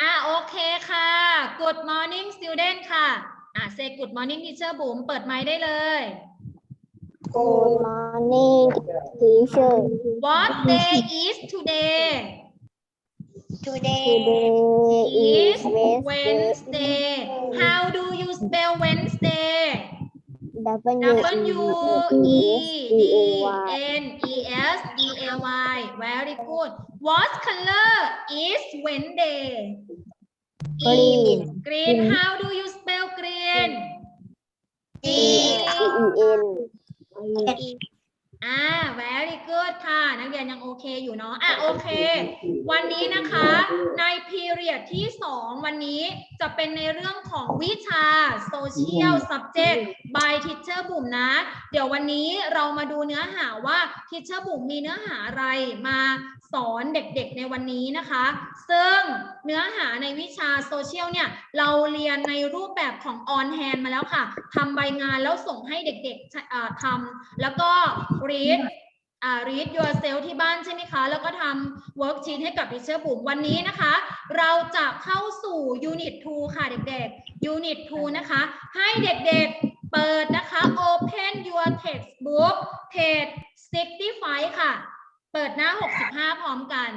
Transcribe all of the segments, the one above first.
อ่าโอเคค่ะ Good morning student ค่ะ อ่า say Good morning teacher บุ๋มเปิดไมค์ได้เลย Good morning teacher What day is today Today is is Wednesday Wednesday How do you spell Wednesday W E D N E S D A Y. Very good. What color is Wednesday Green. Green. How do you spell green? G G-E-N อ่า very good ค่ะ นักเรียนยังโอเคอยู่เนาะอะโอเค วันนี้นะคะใน period ที่ 2 วันนี้จะเป็นในเรื่องของวิชา social subject by teacher บุ๋มนะ เดี๋ยววันนี้เรามาดูเนื้อหาว่า teacher บุ๋มมีเนื้อหาอะไรมาสอนเด็กๆในวันนี้นะคะ ซึ่งเนื้อหาในวิชาโซเชียลเนี่ย เราเรียนในรูปแบบของ on hand มาแล้วค่ะทำใบงานแล้วส่งให้เด็กๆทำแล้วก็ read อ่า read yourself ที่บ้านใช่ไหมคะ แล้วก็ทำ worksheet ให้กับ teacher บุ๋มวันนี้นะคะ เราจะเข้าสู่ unit 2 ค่ะเด็กๆ unit 2 นะคะ ให้เด็กๆ เปิดนะคะ open your textbook page 65 ค่ะ เปิดหน้า 65 พร้อมกัน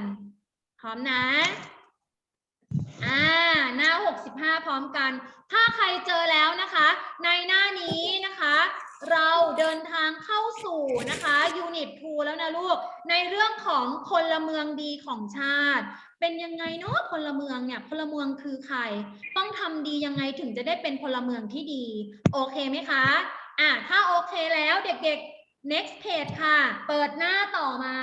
พร้อมนะอ่าหน้า 65 พร้อมกัน ถ้าใครเจอแล้วนะคะ ในหน้านี้นะคะ เราเดินทางเข้าสู่นะคะ Unit 2แล้วนะลูก ในเรื่องของพลเมืองดีของชาติ เป็นยังไงเนาะพลเมืองเนี่ยพลเมืองคือใคร ต้องทำดียังไงถึงจะได้เป็นพลเมืองที่ดี โอเคไหมคะอะถ้าโอเคแล้วเด็กๆ next page ค่ะ เปิดหน้าต่อมา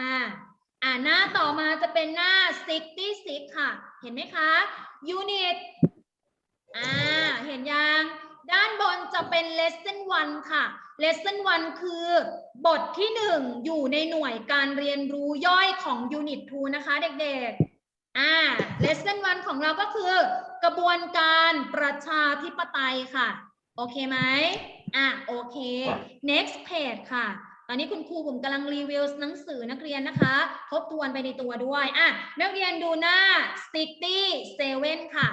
อ่าหน้าต่อมาจะเป็นหน้า 66 ค่ะ เห็นไหมคะ unit อ่าเห็นยัง ด้านบนจะเป็น lesson 1 ค่ะ lesson 1 คือบทที่ 1 อยู่ในหน่วยการเรียนรู้ย่อยของ unit 2 นะคะเด็กๆ อ่า lesson 1 ของเราก็คือกระบวนการประชาธิปไตยค่ะ โอเคไหมอะโอเค next page ค่ะตอนนี้คุณครูผมกำลังรีวิวหนังสือนักเรียนนะคะ ทบทวนไปในตัวด้วย อะ นักเรียนดูหน้า 67 ค่ะ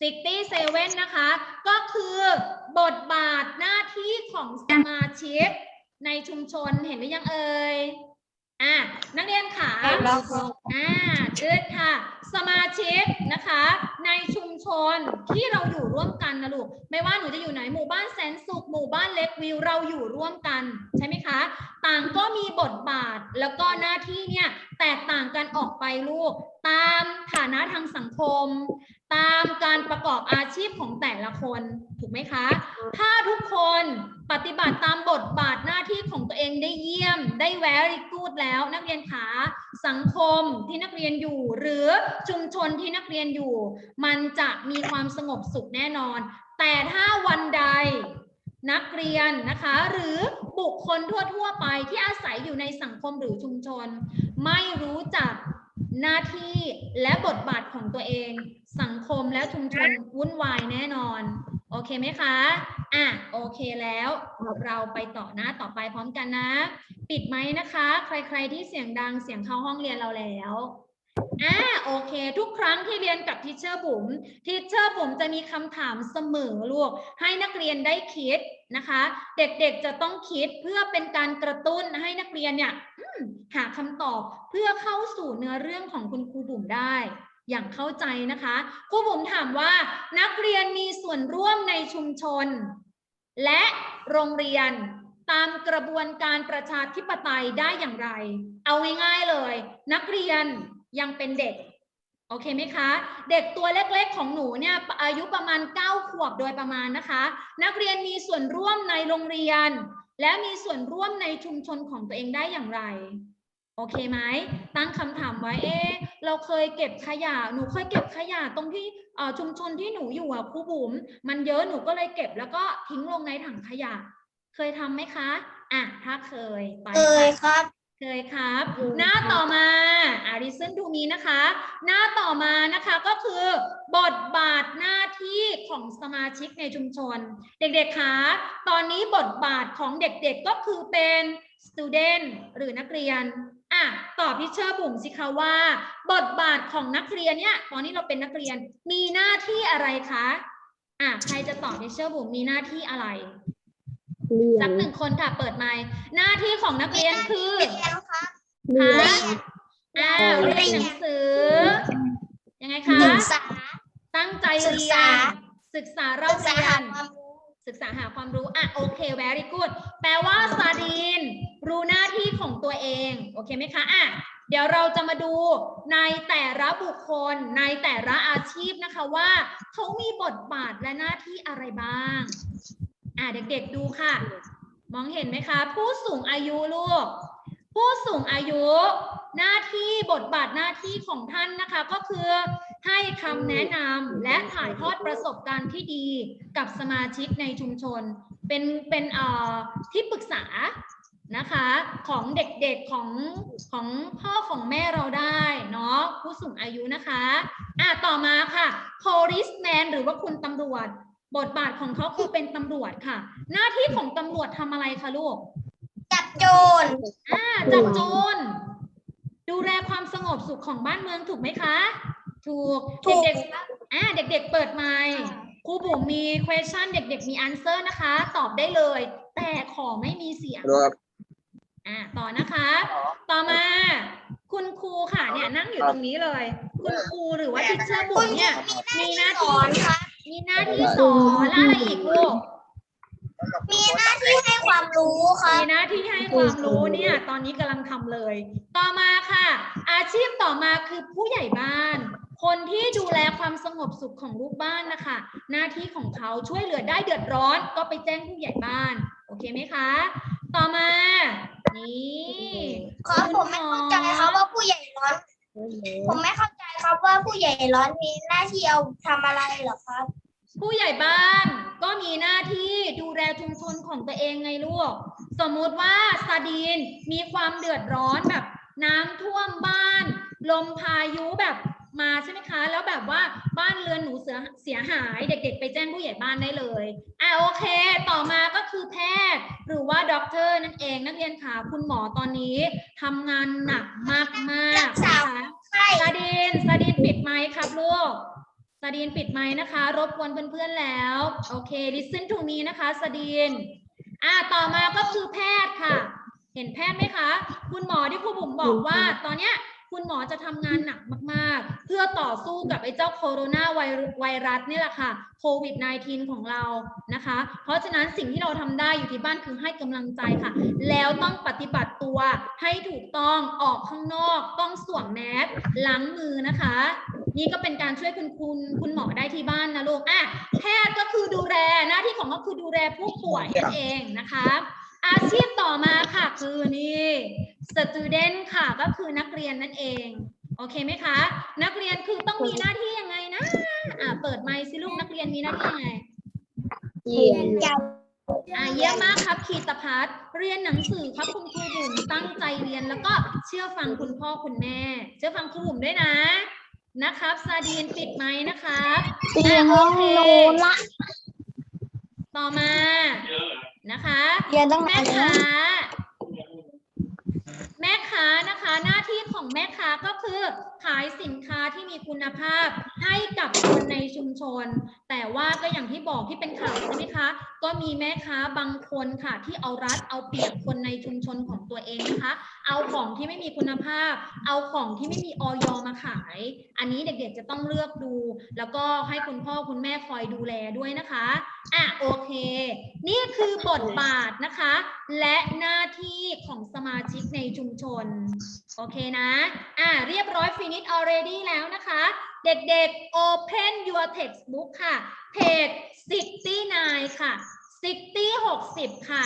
67นะคะ ก็คือบทบาทหน้าที่ของสมาชิกในชุมชนเห็นหรือยังเอ่ยอะนักเรียนขาเห็นแล้วครับอ่าเอิดค่ะ สมาชิกนะคะ ในชุมชนที่เราอยู่ร่วมกันนะลูก ไม่ว่าหนูจะอยู่ไหนหมู่บ้านแสนสุขหมู่บ้านเล็กวิวเราอยู่ร่วมกันใช่ไหมคะ ต่างก็มีบทบาทแล้วก็หน้าที่เนี่ยแตกต่างกันออกไปลูก ตามฐานะทางสังคม ตามการประกอบอาชีพของแต่ละคนถูกไหมคะ ถ้าทุกคนปฏิบัติตามบทบาทหน้าที่ของตัวเองได้เยี่ยม ได้ very good แล้ว นักเรียนขาสังคมที่นักเรียนอยู่ หรือชุมชนที่นักเรียนอยู่ มันจะมีความสงบสุขแน่นอน แต่ถ้าวันใดนักเรียนนะคะ หรือบุคคลทั่วๆไปที่อาศัยอยู่ในสังคมหรือชุมชน ไม่รู้จักหน้าที่และบทบาทของตัวเอง สังคมและชุมชนวุ่นวายแน่นอน โอเคไหมคะ อะ โอเคแล้ว เราไปต่อหน้าต่อไปพร้อมกันนะ ปิดไหมนะคะ ใครๆที่เสียงดังเสียงเข้าห้องเรียนเราแล้วอ่าโอเค ทุกครั้งที่เรียนกับทิเชอร์บุ๋มทิเชอร์บุ๋มจะมีคำถามเสมอลูก ให้นักเรียนได้คิดนะคะ เด็กๆจะต้องคิดเพื่อเป็นการกระตุ้นให้นักเรียนเนี่ยหาคำตอบเพื่อเข้าสู่เนื้อเรื่องของคุณครูบุ๋มได้ อย่างเข้าใจนะคะครูบุ๋มถามว่านักเรียนมีส่วนร่วมในชุมชน และโรงเรียนตามกระบวนการประชาธิปไตยได้อย่างไร เอาง่ายๆเลย นักเรียนยังเป็นเด็กโอเคไหมคะ เด็กตัวเล็กๆของหนูเนี่ยอายุประมาณ 9 ขวบโดยประมาณนะคะ นักเรียนมีส่วนร่วมในโรงเรียน และมีส่วนร่วมในชุมชนของตัวเองได้อย่างไร โอเคไหมตั้งคำถามไว้เอ๊ะเราเคยเก็บขยะหนูเคยเก็บขยะตรงที่เอ่อชุมชนที่หนูอยู่อะครูบุ๋มมันเยอะหนูก็เลยเก็บแล้วก็ทิ้งลงในถังขยะ เคยทำไหมคะอะถ้าเคยไปเคยค่ะครับ เคยครับอืมหน้าต่อมาอ่าดิซึ่งดูมีนะคะ หน้าต่อมานะคะก็คือบทบาทหน้าที่ของสมาชิกในชุมชน เด็กๆคะตอนนี้บทบาทของเด็กๆก็คือเป็น student หรือนักเรียน อะตอบพี่เชอร์บุ๋มสิคะว่า บทบาทของนักเรียนเนี่ย ตอนนี้เราเป็นนักเรียนมีหน้าที่อะไรคะอะใครจะตอบพี่เชอร์บุ๋มมีหน้าที่อะไรเรียสันกหนึ่งคนค่ะเปิดไมค์หน้าที่ของนักเรียนคือเรียนอ้าวเรียนหนังสือ ยังไงคะศึกษาตั้งใจศึกเรียษานศึกษาเราเรียน ศึกษาหาความรู้ อะ โอเค very good แปลว่าซาดีน รู้หน้าที่ของตัวเอง โอเคไหมคะ อะ เดี๋ยวเราจะมาดูในแต่ละบุคคล ในแต่ละอาชีพนะคะว่า เขามีบทบาทและหน้าที่อะไรบ้าง อะ เด็กๆดูค่ะ มองเห็นไหมคะ ผู้สูงอายุลูก ผู้สูงอายุหน้าที่บทบาทหน้าที่ของท่านนะคะ ก็คือให้คำแนะนำและถ่ายทอดประสบการณ์ที่ดีกับสมาชิกในชุมชน เป็นเป็นเอ่อที่ปรึกษานะคะของเด็กๆของของพ่อของแม่เราได้เนาะผู้สูงอายุนะคะอะต่อมาค่ะ policeman หรือว่าคุณตำรวจ บทบาทของเขาคือเป็นตำรวจค่ะ หน้าที่ของตำรวจทำอะไรคะลูก โจรอ่าจับโจรดูแลความสงบสุขของบ้านเมืองถูกไหมคะ ถูกถูก เด็กๆอ่าเด็ก ๆ เปิดไมค์ครูบุ๋มมี question เด็ก ๆ มี answer นะคะ ตอบได้เลย แต่ขอไม่มีเสียง ครับ อ่าต่อนะคะ ต่อมา คุณครูค่ะเนี่ยนั่งอยู่ตรงนี้เลย คุณครูหรือว่าทิเชอร์บุ๋มเนี่ย มีหน้าสที่อนค่ะ มีหน้าที่สอนแล้วอะไรอีกลูก มีหน้าที่ให้ความรู้ค่ะมีหน้าที่ให้ความรู้เนี่ยตอนนี้กำลังทำเลย ต่อมาค่ะ อาชีพต่อมาคือผู้ใหญ่บ้าน คนที่ดูแลความสงบสุขของลูกบ้านนะคะ หน้าที่ของเขาช่วยเหลือได้เดือดร้อน ก็ไปแจ้งผู้ใหญ่บ้าน โอเคไหมคะ ต่อมา นี่ครับผมไม่เข้าใจครับว่าผู้ใหญ่ร้อนผมไม่เข้าใจครับว่าผู้ใหญ่ร้อนมีหน้าที่เอาทำอะไรเหรอครับ ผู้ใหญ่บ้านก็มีหน้าที่ดูแลชุมชนของตัวเองไงลูก สมมุติว่าซาดีนมีความเดือดร้อนแบบน้ำท่วมบ้าน ลมพายุแบบมาใช่ไหมคะ แล้วแบบว่าบ้านเรือนหนูเสียเสียหายเด็ก ๆ ไปแจ้งผู้ใหญ่บ้านได้เลยอะโอเค ต่อมาก็คือแพทย์ หรือว่าด็อกเตอร์นั่นเองนักเรียนค่ะคุณหมอตอนนี้ทำงานหนักมากๆรักษานะคะใช่ซาดีนซาดีนปิดไมค์ครับลูก ซาดีนปิดไมค์นะคะ รบกวนเพื่อนๆแล้ว โอเค listen to me นะคะซาดีนอ่าต่อมาก็คือแพทย์ค่ะ เห็นแพทย์ไหมคะ คุณหมอที่ครูบุ๋มบอกว่า ตอนเนี้ยคุณหมอจะทำงานหนักมาก ๆ เพื่อต่อสู้กับไอ้เจ้าโคโรนาไวรัสไวรัสนี่แหละค่ะโควิด -19 ของเรานะคะ เพราะฉะนั้นสิ่งที่เราทำได้อยู่ที่บ้านคือให้กำลังใจค่ะ แล้วต้องปฏิบัติตัวให้ถูกต้องออกข้างนอก ต้องสวมแมสล้างมือนะคะ นี่ก็เป็นการช่วยคุณคุณคุณหมอได้ที่บ้านนะลูกอะแพทย์ก็คือดูแลหน้าที่ของเขาคือดูแลผู้ป่วยนั่นเองนะคะอาชีพต่อมาค่ะคือนี่ student ค่ะก็คือนักเรียนนั่นเอง โอเคไหมคะ นักเรียนคือต้องมีหน้าที่ยังไงนะอ่าเปิดไมค์สิลูกนักเรียนมีหน้าที่ยังไงเรียนอ่าเยี่ยมมากครับคีตพัฒน์เรียนหนังสือครับคุณครูบุ๋มตั้งใจเรียนแล้วก็เชื่อฟังคุณพ่อคุณแม่ เชื่อฟังครูบุ๋มด้วยนะ นะครับซาดีนปิดไหมค์นะครับเรียนอะห้โอองเคโนละต่อมานะคะเรียนตั้งแม่นานค้าแม่ค้านะคะ หน้าที่ของแม่ค้าก็คือ ขายสินค้าที่มีคุณภาพให้กับคนในชุมชน แต่ว่าก็อย่างที่บอกที่เป็นข่าวใช่ไหมคะ ก็มีแม่ค้าบางคนค่ะ ที่เอารัดเอาเปรียบคนในชุมชนของตัวเองนะคะ เอาของที่ไม่มีคุณภาพ เอาของที่ไม่มีออยมาขาย อันนี้เด็กๆจะต้องเลือกดู แล้วก็ให้คุณพ่อคุณแม่คอยดูแลด้วยนะคะอะโอเค นี่คือบทบาทนะคะ และหน้าที่ของสมาชิกในชุมชน โอเคนะอะเรียบร้อย finish already แล้วนะคะ เด็กๆ open your textbook ค่ะ page 69 ค่ะ 60 60 ค่ะ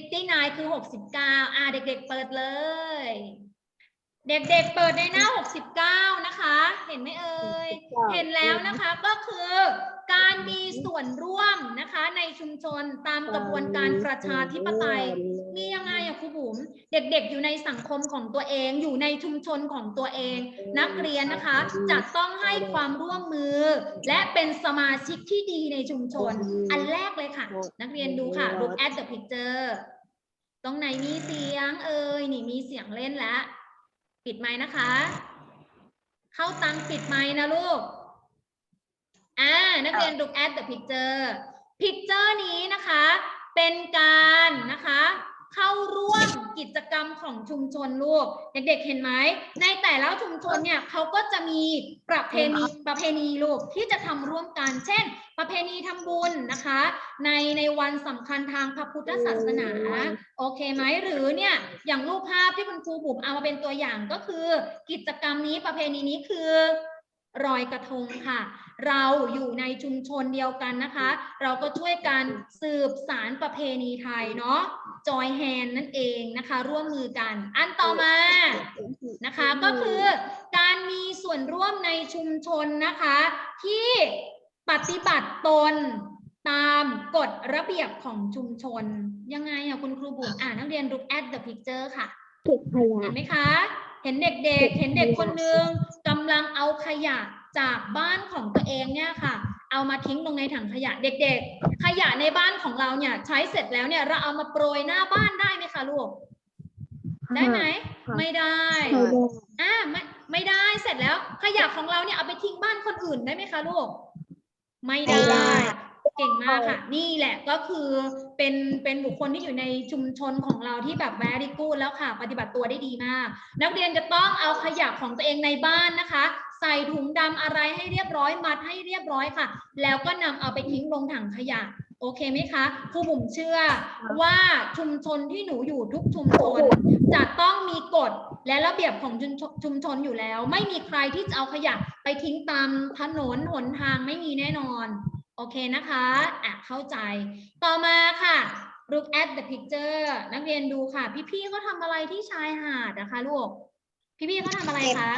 69 คือ 69 อะเด็กๆ เปิดเลย เด็กๆ เปิดในหน้า 69 นะคะ เห็นไหมเอ่ย เห็นแล้วนะคะก็คือการมีส่วนร่วมนะคะในชุมชนตามกระบวนการประชาธิปไตยมียังไงอะ ครูบุ๋มเด็กๆ อยู่ในสังคมของตัวเอง อยู่ในชุมชนของตัวเอง นักเรียนนะคะจะต้องให้ความร่วมมือ และเป็นสมาชิกที่ดีในชุมชน อันแรกเลยค่ะ นักเรียนดูค่ะ look at the picture ตรงไหนมีเสียง เอ่ยนี่มีเสียงเล่นแล้วปิดไมค์นะคะ เข้าตังปิดไมค์นะลูกอ่านักเรียน look at the picture picture นี้นะคะ เป็นการนะคะ เข้าร่วมกิจกรรมของชุมชนลูก เด็กๆเห็นไหมในแต่ละชุมชนเนี่ยเขาก็จะมีประเพณีประเพณีลูกที่จะทำร่วมกัน เช่น ประเพณีทำบุญนะคะ ในในวันสำคัญทางพระพุทธศาสนาโอเคไหมหรือเนี่ยอย่างรูปภาพที่คุณครูบุ๋มเอามาเป็นตัวอย่างก็คือ กิจกรรมนี้ประเพณีนี้คือรอยกระทงค่ะ เราอยู่ในชุมชนเดียวกันนะคะ เราก็ช่วยกันสืบสารประเพณีไทยเนาะจอยแฮนนั่นเองนะคะ ร่วมมือกัน อันต่อมานะคะก็คือการมีส่วนร่วมในชุมชนนะคะ ที่ปฏิบัติตนตามกฎระเบียบของชุมชน ยังไงอะคุณครูบุ๋มอ่านนักเรียน look at the picture ค่ะเก็บขยะเห็นไหมคะ เห็นเด็กๆ เห็นเด็กคนหนึ่งกำลังเอาขยะ จากบ้านของตัวเองเนี่ยค่ะ เอามาทิ้งลงในถังขยะเด็ก ๆ ขยะในบ้านของเราเนี่ย ใช้เสร็จแล้วเนี่ยเราเอามาโปรยหน้าบ้านได้ไหมคะลูกได้ไหมค่ะไม่ได้ใช่ได้อ่าไม่ไม่ได้เสร็จแล้ว ขยะของเราเนี่ยเอาไปทิ้งบ้านคนอื่นได้ไหมคะลูก ไม่ได้ เก่งมากค่ะ นี่แหละก็คือเป็นเป็นบุคคลที่อยู่ในชุมชนของเราที่แบบ very good แล้วค่ะ ปฏิบัติตัวได้ดีมาก นักเรียนจะต้องเอาขยะของตัวเองในบ้านนะคะ ใส่ถุงดำอะไรให้เรียบร้อยมัดให้เรียบร้อยค่ะ แล้วก็นำเอาไปทิ้งลงถังขยะโอเคไหมคะครูบุ๋มเชื่อว่าชุมชนที่หนูอยู่ทุกชุมชน จะต้องมีกฎและระเบียบของชุมชนอยู่แล้ว ไม่มีใครที่จะเอาขยะไปทิ้งตามถนนหนทางไม่มีแน่นอน โอเคนะคะอะเข้าใจ ต่อมาค่ะ look at the picture นักเรียนดูค่ะ พี่ๆเขาทำอะไรที่ชายหาดนะคะลูก พี่ๆเขาทำอะไรคะ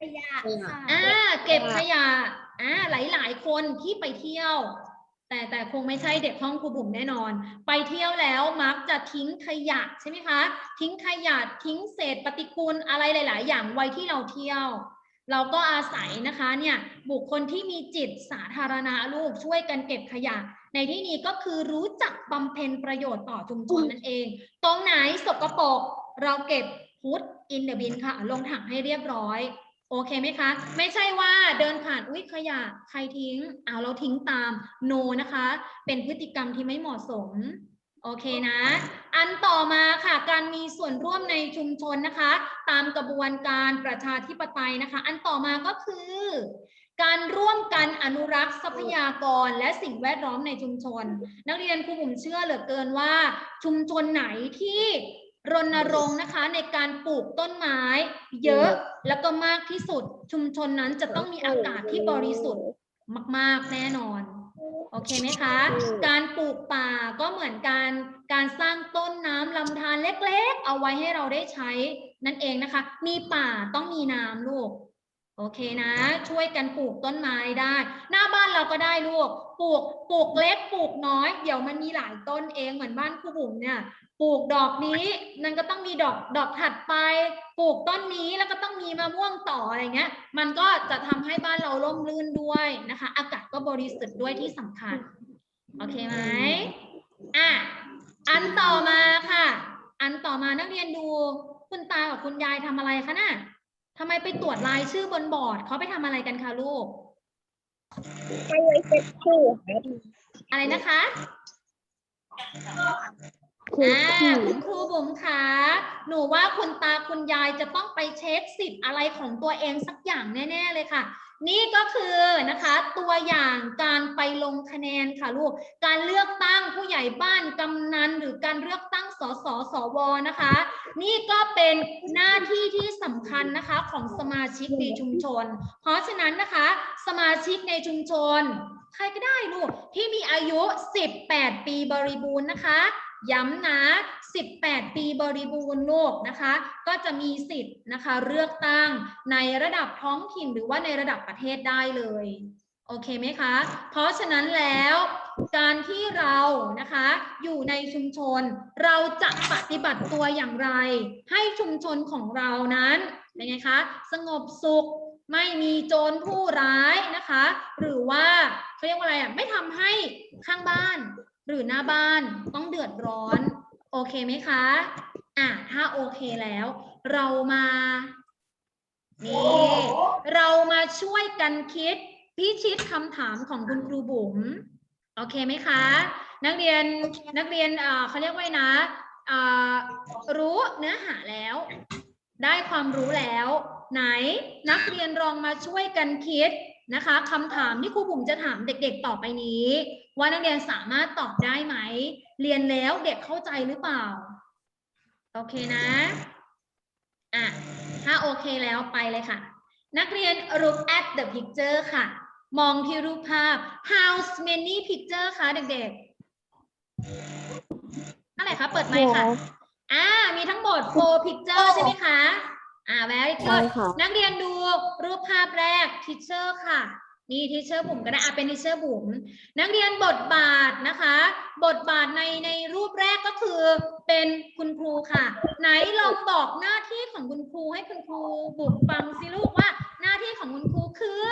ขยะค่ะอ่าเก็บขยะอ่าหลายๆ คนที่ไปเที่ยว แต่แต่คงไม่ใช่เด็กห้องครูบุ๋มแน่นอน ไปเที่ยวแล้วมักจะทิ้งขยะใช่ไหมคะ ทิ้งขยะทิ้งเศษปฏิกูลอะไรหลาย ๆ อย่างไว้ที่เราเที่ยว เราก็อาศัยนะคะเนี่ยบุคคลที่มีจิตสาธารณะลูกช่วยกันเก็บขยะ ในที่นี้ก็คือรู้จักบำเพ็ญประโยชน์ต่อชุมชนนั่นเอง ตรงไหนสกรปรกเราเก็บพุทอินเดบินค่ะ ลงถังให้เรียบร้อย โอเคไหมคะ ไม่ใช่ว่าเดินผ่านอุ๊ยขยะใครทิ้งเอาเราทิ้งตามโนนะคะ เป็นพฤติกรรมที่ไม่เหมาะสม โอเคนะ อันต่อมาค่ะ การมีส่วนร่วมในชุมชนนะคะ ตามกระบวนการประชาธิปไตยนะคะ อันต่อมาก็คือ การร่วมกันอนุรักษ์ทรัพยากรและสิ่งแวดล้อมในชุมชน นักเรียนครูบุ๋มเชื่อเหลือเกินว่า ชุมชนไหนที่รณรงค์นะคะในการปลูกต้นไม้ เยอะแล้วก็มากที่สุด ชุมชนนั้นจะต้องมีอากาศที่บริสุทธิ์มาก ๆ แน่นอน โอเคไหมคะ การปลูกป่าก็เหมือนการการสร้างต้นน้ำลำธารเล็กๆ เอาไว้ให้เราได้ใช้นั่นเองนะคะ มีป่าต้องมีน้ำลูก โอเคนะ ช่วยกันปลูกต้นไม้ได้ หน้าบ้านเราก็ได้ลูกปลูกปลูกเล็กปลูกน้อย เดี๋ยวมันมีหลายต้นเองเหมือนบ้านครูบุ๋มเนี่ยปลูกดอกนี้นั่นก็ต้องมีดอกดอกถัดไป ปลูกต้นนี้แล้วก็ต้องมีมะม่วงต่ออะไรเงี้ย มันก็จะทำให้บ้านเราร่มรื่นด้วยนะคะ อากาศก็บริสุทธิ์ด้วยที่สำคัญโอเคไหมอะอันต่อมาค่ะ อันต่อมานักเรียนดู คุณตากับคุณยายทำอะไรคะน่ะ ทำไมไปตรวจรายชื่อบนบอร์ดเขาไปทำอะไรกันคะลูก ไปไว้เช็คชื่อครับอะไรนะคะคืออ่าชื่อคุณครูบุ๋มคะหนูว่าคุณตาคุณยายจะต้องไปเช็คสิทธิ์อะไรของตัวเองสักอย่างแน่ ๆ เลยค่ะ นี่ก็คือนะคะตัวอย่างการไปลงคะแนนค่ะลูก การเลือกตั้งผู้ใหญ่บ้านกำนันหรือการเลือกตั้งสสสวนะคะ นี่ก็เป็นหน้าที่ที่สำคัญนะคะของสมาชิกในชุมชน เพราะฉะนั้นนะคะ สมาชิกในชุมชน ใครก็ได้ลูกที่มีอายุ 18 ปีบริบูรณ์นะคะ ย้ำนะ 18 ปีบริบูรณ์ลูกนะคะ ก็จะมีสิทธิ์นะคะเลือกตั้งในระดับท้องถิ่นหรือว่าในระดับประเทศได้เลย โอเคไหมคะ เพราะฉะนั้นแล้วการที่เรานะคะอยู่ในชุมชน เราจะปฏิบัติตัวอย่างไร ให้ชุมชนของเรานั้นเป็นไงคะ สงบสุขไม่มีโจรผู้ร้ายนะคะ หรือว่าเขาเรียกว่าอะไรอะไม่ทำให้ข้างบ้าน หรือหน้าบ้านต้องเดือดร้อน โอเคไหมคะอะถ้าโอเคแล้ว เรามานี่เรามาช่วยกันคิดพิชิตคำถามของคุณครูบุ๋มโอเคไหมคะ นักเรียนนักเรียนเขาเรียกว่านะรู้เนื้อหาแล้ว ได้ความรู้แล้ว ไหนนักเรียนลองมาช่วยกันคิด นะคะคำถามที่ครูบุ๋มจะถามเด็กๆต่อไปนี้ ว่านักเรียนสามารถตอบได้ไหม เรียนแล้วเด็กเข้าใจหรือเปล่า โอเคนะอะถ้าโอเคแล้วไปเลยค่ะ นักเรียน look at the picture ค่ะ มองที่รูปภาพ how many picture คะเด็กๆเท่าไหร่คะเปิดไมค์ค่ะอ่ามีทั้งหมด four picture ใช่ไหมคะ อ่า very ใช่ good ค่ะ นักเรียนดูรูปภาพแรก teacher ค่ะ นี่ teacher บุ๋มก็ได้อะเป็น teacher บุ๋มนักเรียนบทบาทนะคะ บทบาทในในรูปแรกก็คือเป็นคุณครูค่ะ ไหนลองบอกหน้าที่ของคุณครูให้คุณครูบุ๋มฟังสิลูกว่า หน้าที่ของคุณครูคือ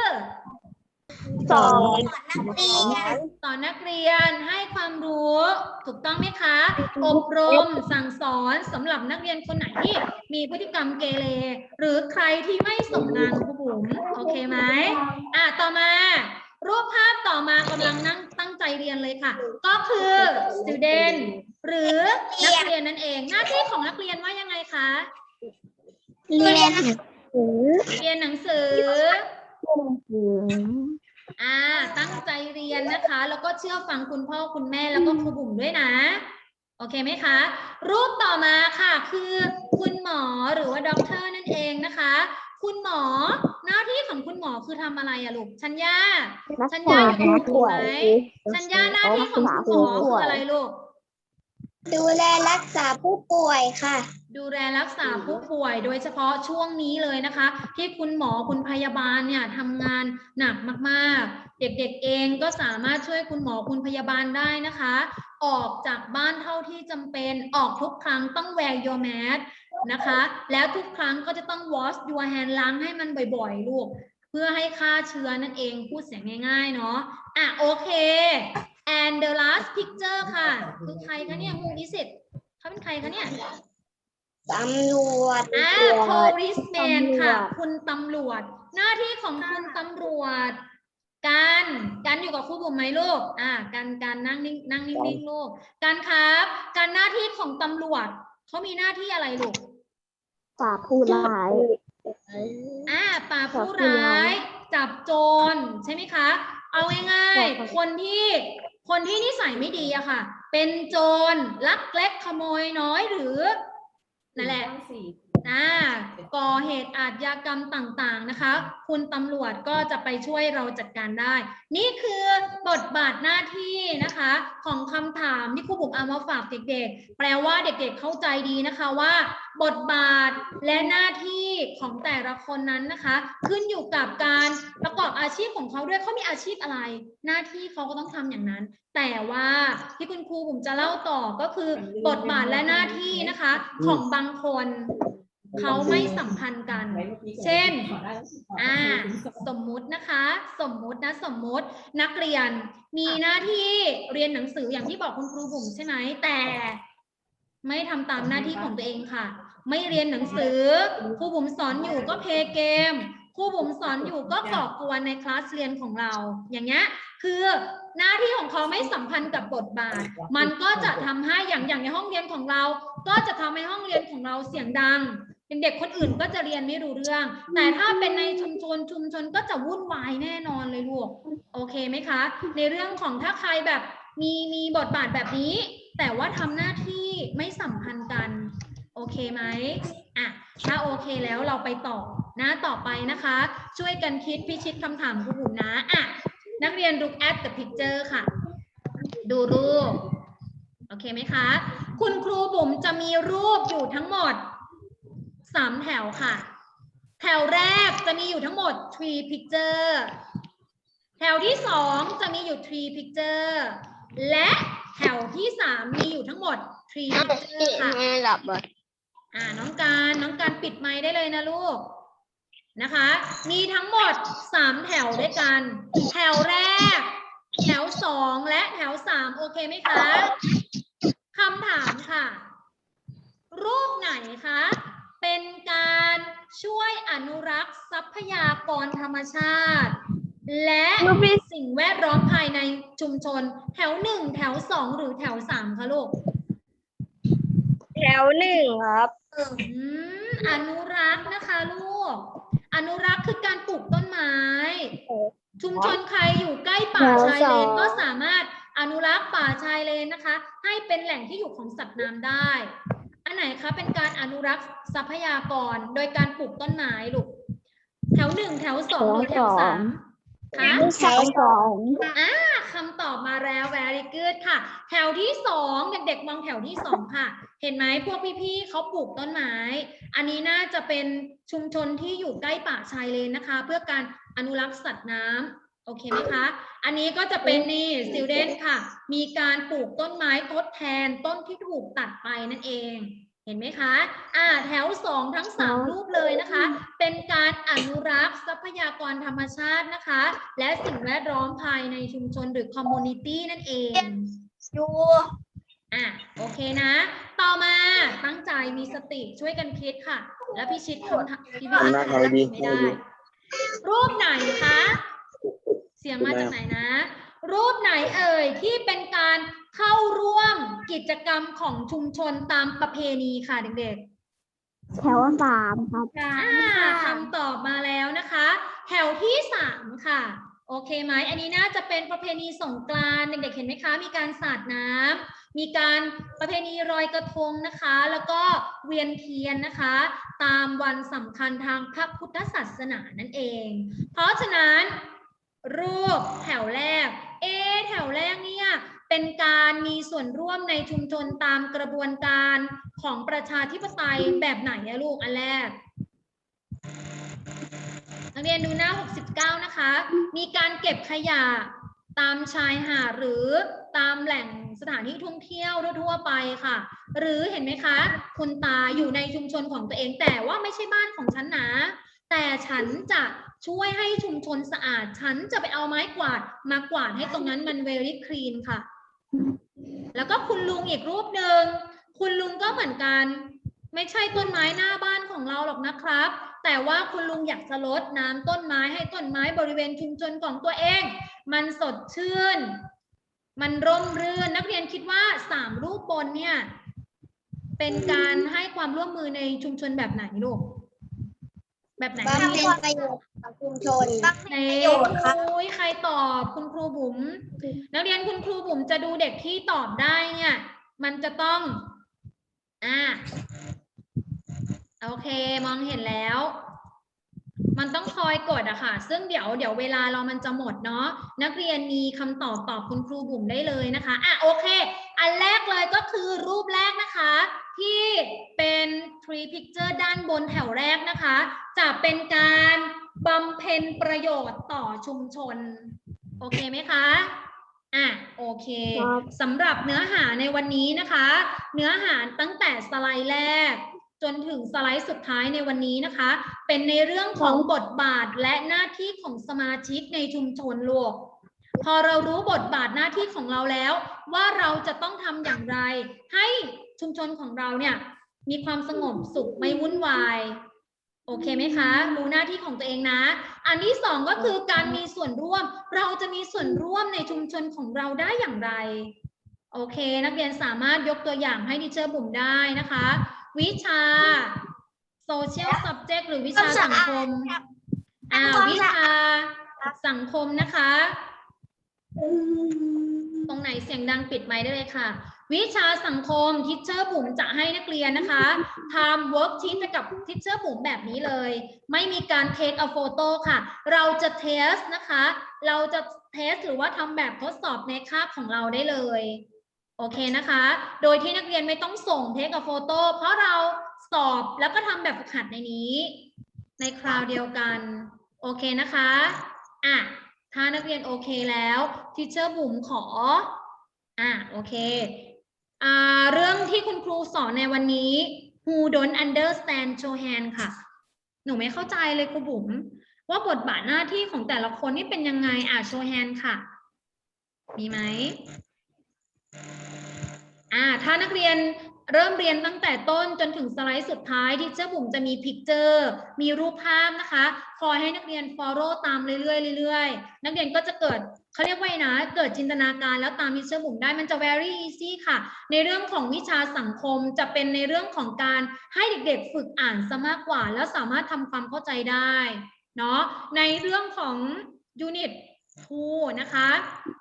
สอนนักเรียนสอนนักเรียนให้ความรู้ถูกต้องไหมคะ อบรมสั่งสอนสำหรับนักเรียนคนไหนที่มีพฤติกรรมเกเร หรือใครที่ไม่ส่งงานครูบุ๋มโอเคไหมอะต่อมา รูปภาพต่อมากำลังนั่งตั้งใจเรียนเลยค่ะ ก็คือ student หรือนักเรียนนั่นเอง หน้าที่ของนักเรียนว่ายังไงคะเรียนหือเรียนหนังสือหื ออ่า ตั้งใจเรียนนะคะ แล้วก็เชื่อฟังคุณพ่อคุณแม่แล้วก็ครูบุ๋มด้วยนะ โอเคไหมคะ รูปต่อมาค่ะ คือคุณหมอหรือว่าด็อกเตอร์นั่นเองนะคะ คุณหมอหน้าที่ของคุณหมอคือทำอะไรอะลูก ชัญญานักฉันษาอยากให้นักป่วยชัญญาหน้าที่ของคุณหมอคืออะไรลูก ดูแลรักษาผู้ป่วยค่ะ ดูแลรักษาผู้ป่วยโดยเฉพาะช่วงนี้เลยนะคะ ที่คุณหมอคุณพยาบาลเนี่ยทำงานหนักมากๆ เด็กๆเองก็สามารถช่วยคุณหมอคุณพยาบาลได้นะคะ ออกจากบ้านเท่าที่จำเป็นออกทุกครั้งต้อง wear your mask นะคะ แล้วทุกครั้งก็จะต้อง wash your hand ล้างให้มันบ่อยๆ ลูก เพื่อให้ฆ่าเชื้อนั่นเองพูดเสียงง่ายๆ เนาะอะโอเค and the last picture ค่ะ คือใครคะเนี่ย who is it เขาเป็นใครคะเนี่ยตำรวจอ่าตำรวจ policeman ตำรวจค่ะ คุณตำรวจ หน้าที่ของคุณตำรวจ การการอยู่กับครูบุ๋มไหมลูกอ่า การการนั่งนิ่งนั่งนิ่งๆลูกการครับ การหน้าที่ของตำรวจเขามีหน้าที่อะไรลูกปราบผู้ร้ายอ่าปราบผู้จับผู้ร้าร้ายยจับโจรใช่ไหมคะ เอาง่ายใช่ค่ะๆคนที่ คนที่นิสัยไม่ดีอะค่ะ เป็นโจรลักเล็กขโมยน้อยหรือนั่นแหละอ่า ก่อเหตุอาชญากรรมต่างๆนะคะ คุณตำรวจก็จะไปช่วยเราจัดการได้ นี่คือบทบาทหน้าที่นะคะ ของคำถามที่ครูบุ๋มเอามาฝากเด็กๆ แปลว่าเด็กๆเข้าใจดีนะคะว่า บทบาทและหน้าที่ของแต่ละคนนั้นนะคะ ขึ้นอยู่กับการประกอบอาชีพของเขาด้วยเขามีอาชีพอะไร หน้าที่เขาก็ต้องทำอย่างนั้น แต่ว่าที่คุณครูผมจะเล่าต่อก็คือบทบาทและหน้าที่นะคะ ของบางคน เขาไม่สัมพันธ์กัน เช่น อ่า สมมุตินะคะ สมมุตินะ สมมุตินักเรียนมีหน้าที่เรียนหนังสืออย่างที่บอกคุณครูบุ๋มใช่ไหม แต่ ไม่ทำตามหน้าที่ของตัวเองค่ะ ไม่เรียนหนังสือ ครูบุ๋มสอนอยู่ก็เพลย์เกม ครูบุ๋มสอนอยู่ก็ก่อกวนในคลาสเรียนของเรา อย่างเงี้ย คือหน้าที่ของเขาไม่สัมพันธ์กับบทบาท มันก็จะทำให้อย่างอย่างในห้องเรียนของเรา ก็จะทำให้ห้องเรียนของเราเสียงดัง เด็กๆคนอื่นก็จะเรียนไม่รู้เรื่อง แต่ถ้าเป็นในชุมชนชุมชนก็จะวุ่นวายแน่นอนเลยลูก โอเคไหมคะ ในเรื่องของถ้าใครแบบมีมีบทบาทแบบนี้ แต่ว่าทำหน้าที่ไม่สัมพันธ์กัน โอเคไหมอะถ้าโอเคแล้วเราไปต่อหน้าต่อไปนะคะ ช่วยกันคิดพิชิตคำถามครูบุ๋มนะอะนักเรียน look at the picture ค่ะ ดูรูป โอเคไหมคะ คุณครูบุ๋มจะมีรูปอยู่ทั้งหมด สามแถวค่ะ แถวแรกจะมีอยู่ทั้งหมด three picture แถวที่สองจะมีอยู่ three picture และแถวที่สามมีอยู่ทั้งหมด three picture ค่ะ ไม่หลับอะอ่าน้องการน้องการปิดไมค์ได้เลยนะลูกนะคะ มีทั้งหมดสามแถวด้วยกัน แถวแรก แถวสองและแถวสามโอเคไหมคะคำถามค่ะ รูปไหนคะ เเป็นการช่วยอนุรักษ์ทรัพยากรธรรมชาติ และสิ่งแวดล้อมภายในชุมชน แถวหนึ่งแถวสองหรือแถวสามคะลูกแถวหนึ่งครับอืมอนุรักษ์นะคะลูก อนุรักษ์คือการปลูกต้นไม้ ชุมชนใครอยู่ใกล้ป่าแถวชายเลนสองก็สามารถอนุรักษ์ป่าชายเลนนะคะ ให้เป็นแหล่งที่อยู่ของสัตว์น้ำได้ อันไหนคะเป็นการอนุรักษ์ทรัพยากรโดยการปลูกต้นไม้ลูกแถวหนึ่งแถวสองหรือแถวสามคะแถวสองอ่าคำตอบมาแล้ว very good ค่ะ แถวที่สองเด็กๆมองแถวที่สองค่ะ เห็นไหมพวกพี่ๆเขาปลูกต้นไม้ อันนี้น่าจะเป็นชุมชนที่อยู่ใกล้ป่าชายเลนนะคะ เพื่อการอนุรักษ์สัตว์น้ำ โอเคไหมคะ อันนี้ก็จะเป็นนี่ student ค่ะ มีการปลูกต้นไม้ทดแทนต้นที่ถูกตัดไปนั่นเอง เห็นไหมคะ อ่า แถวสองทั้งสามรูปเลยนะคะ เป็นการอนุรักษ์ทรัพยากรธรรมชาตินะคะ และสิ่งแวดล้อมภายในชุมชนหรือ community นั่นเองอยู่อะ โอเคนะ ต่อมาตั้งใจมีสติช่วยกันคิดค่ะ แล้วพี่ชิดคำถามพี่วิชิตทำหน้าคำถามไงดีไม่ได้ รูปไหนคะเสียงมาจากไหนนะ รูปไหนเอ่ยที่เป็นการเข้าร่วมกิจกรรมของชุมชนตามประเพณีค่ะเด็กๆแถวสามครับอ่าคำตอบมาแล้วนะคะ แถวที่สามค่ะ โอเคไหม อันนี้น่าจะเป็นประเพณีสงกรานต์เด็กๆเห็นไหมคะ มีการสาดน้ำมีการประเพณีลอยกระทงนะคะ แล้วก็เวียนเทียนนะคะ ตามวันสำคัญทางพระพุทธศาสนานั่นเอง เพราะฉะนั้น รูปแถวแรก เอ แถวแรกเนี่ยเป็นการมีส่วนร่วมในชุมชนตามกระบวนการของประชาธิปไตยแบบไหนอะลูกอันแรกนักเรียนดูหน้า 69 นะคะ มีการเก็บขยะตามชายหาดหรือตามแหล่งสถานที่ท่องเที่ยวทั่วไปค่ะ หรือเห็นไหมคะ คุณตาอยู่ในชุมชนของตัวเองแต่ว่าไม่ใช่บ้านของฉันนะ แต่ฉันจะ ช่วยให้ชุมชนสะอาด ฉันจะไปเอาไม้กวาดมากวาดให้ตรงนั้นมัน very clean ค่ะ แล้วก็คุณลุงอีกรูปหนึ่งคุณลุงก็เหมือนกัน ไม่ใช่ต้นไม้หน้าบ้านของเราหรอกนะครับ แต่ว่าคุณลุงอยากจะลดน้ำต้นไม้ให้ต้นไม้บริเวณชุมชนของตัวเอง มันสดชื่น มันร่มรื่นนักเรียนคิดว่าสามรูปบนเนี่ยเป็นการให้ความร่วมมือในชุมชนแบบไหนลูก แบบไหนบางที่เป็นประโยชน์ ชุมชนบางในเป็นประโยชน์ครับอุ้ยใครตอบคุณครูบุ๋มนักเรียนคุณครูบุ๋มจะดูเด็กที่ตอบได้เนี่ย มันจะต้อง อ่าโอเคมองเห็นแล้ว มันต้องคอยกดอะค่ะ ซึ่งเดี๋ยวเดี๋ยวเวลาเรามันจะหมดเนาะนักเรียนมีคำตอบตอบคุณครูบุ๋มได้เลยนะคะอะโอเค อันแรกเลยก็คือรูปแรกนะคะ ที่เป็น three picture ด้านบนแถวแรกนะคะ จะเป็นการ บำเพ็ญประโยชน์ต่อชุมชน โอเคไหมคะ อะ โอเคครับสำหรับเนื้อหาในวันนี้นะคะ เนื้อหาตั้งแต่สไลด์แรก จนถึงสไลด์สุดท้ายในวันนี้นะคะ เป็นในเรื่องของบทบาทและหน้าที่ของสมาชิกในชุมชนลูกพอเรารู้บทบาทหน้าที่ของเราแล้ว ว่าเราจะต้องทำอย่างไร ให้ชุมชนของเราเนี่ยมีความสงบสุขไม่วุ่นวาย โอเคไหมคะ รู้หน้าที่ของตัวเองนะ อันที่สองก็คือการมีส่วนร่วม เราจะมีส่วนร่วมในชุมชนของเราได้อย่างไร โอเค นักเรียนสามารถยกตัวอย่างให้ดิเชอร์บุ๋มได้นะคะ วิชา social subject หรือวิชาสังคม อ่า วิชาสังคมนะคะ ตรงไหนเสียงดังปิดไมค์ได้เลยค่ะ วิชาสังคมทิชเชอร์บุ๋มจะให้นักเรียนนะคะทำเวิร์กชีตกับทิชเชอร์บุ๋มแบบนี้เลย ไม่มีการเทคเอาโฟโต้ค่ะ เราจะเทสนะคะ เราจะเทสหรือว่าทำแบบทดสอบในคาบของเราได้เลย โอเคนะคะ โดยที่นักเรียนไม่ต้องส่งเทคกับโฟโต้เพราะเราสอบแล้วก็ทำแบบฝึกหัดในนี้ ในคราวเดียวกัน โอเคนะคะอะถ้านักเรียนโอเคแล้วทิเชอร์บุ๋มขออะโอเค เรื่องที่คุณครูสอนในวันนี้ who don't understand show hand ค่ะ หนูไม่เข้าใจเลยครูบุ๋มว่าบทบาทหน้าที่ของแต่ละคนนี่เป็นยังไงอะ show hand ค่ะ มีไหมอ่าถ้านักเรียนเริ่มเรียนตั้งแต่ต้นจนถึงสไลด์สุดท้ายที่เจ้าบุ๋มจะมีพิกเจอร์มีรูปภาพนะคะ คอยให้นักเรียน follow ตามเรื่อยๆเรื่อยๆนักเรียนก็จะเกิด เขาเรียกว่านะ เกิดจินตนาการแล้วตามมิเชอร์บุ๋มได้มันจะ very easy ค่ะ ในเรื่องของวิชาสังคมจะเป็นในเรื่องของการให้เด็กๆฝึกอ่านซะมากกว่า แล้วสามารถทำความเข้าใจได้เนาะในเรื่องของ unit 2นะคะ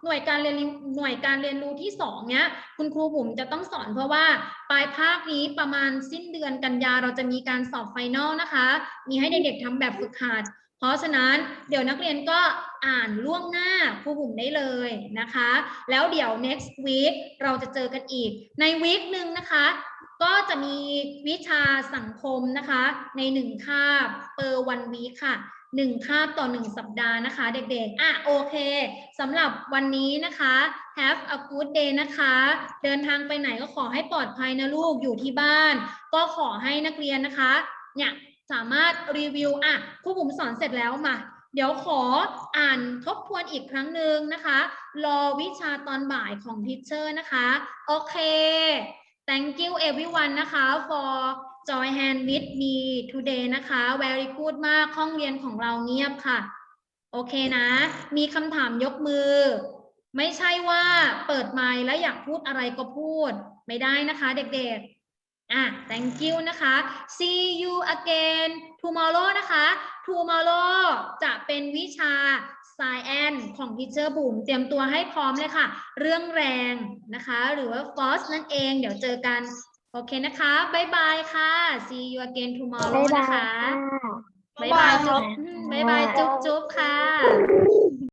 หน่วยการเรียนหน่วยการเรียนรู้ที่สองเนี้ยคุณครูบุ๋มจะต้องสอนเพราะว่าปลายภาคนี้ประมาณสิ้นเดือนกันยาเราจะมีการสอบไฟนอลนะคะ มีให้เด็กๆทำแบบฝึกหัด เพราะฉะนั้นเดี๋ยวนักเรียนก็อ่านล่วงหน้าครูบุ๋มได้เลยนะคะ แล้วเดี๋ยว next week เราจะเจอกันอีก ในวีคหนึ่งนะคะ ก็จะมีวิชาสังคมนะคะ ในหนึ่งคาบเปอร์วันวีคค่ะหนึ่งคาบต่อหนึ่งสัปดาห์นะคะ เด็กๆ อะโอเคสำหรับวันนี้นะคะ have a good day นะคะ เดินทางไปไหนก็ขอให้ปลอดภัยนะลูกอยู่ที่บ้าน ก็ขอให้นักเรียนนะคะ เนี่ย สามารถรีวิวอะครูบุ๋มสอนเสร็จแล้วมาเดี๋ยวขออ่านทบทวนอีกครั้งหนึ่งนะคะ รอวิชาตอนบ่ายของทิเชอร์นะคะ โอเค thank you everyone นะคะ for join hand with me today นะคะ very good มากห้องเรียนของเราเงียบค่ะ โอเคนะ มีคำถามยกมือ ไม่ใช่ว่าเปิดไมค์แล้วอยากพูดอะไรก็พูด ไม่ได้นะคะเด็กๆ อะ thank you นะคะ see you again tomorrow นะคะ tomorrow จะเป็นวิชา science ของ teacher บุ๋มเตรียมตัวให้พร้อมเลยค่ะ เรื่องแรงนะคะ หรือว่า force นั่นเอง เดี๋ยวเจอกัน โอเคนะคะบ๊ายบายค่ะ see you again tomorrow นะคะบ๊ายบายจุ๊บบ๊ายบายจุ๊บจุ๊บค่ะ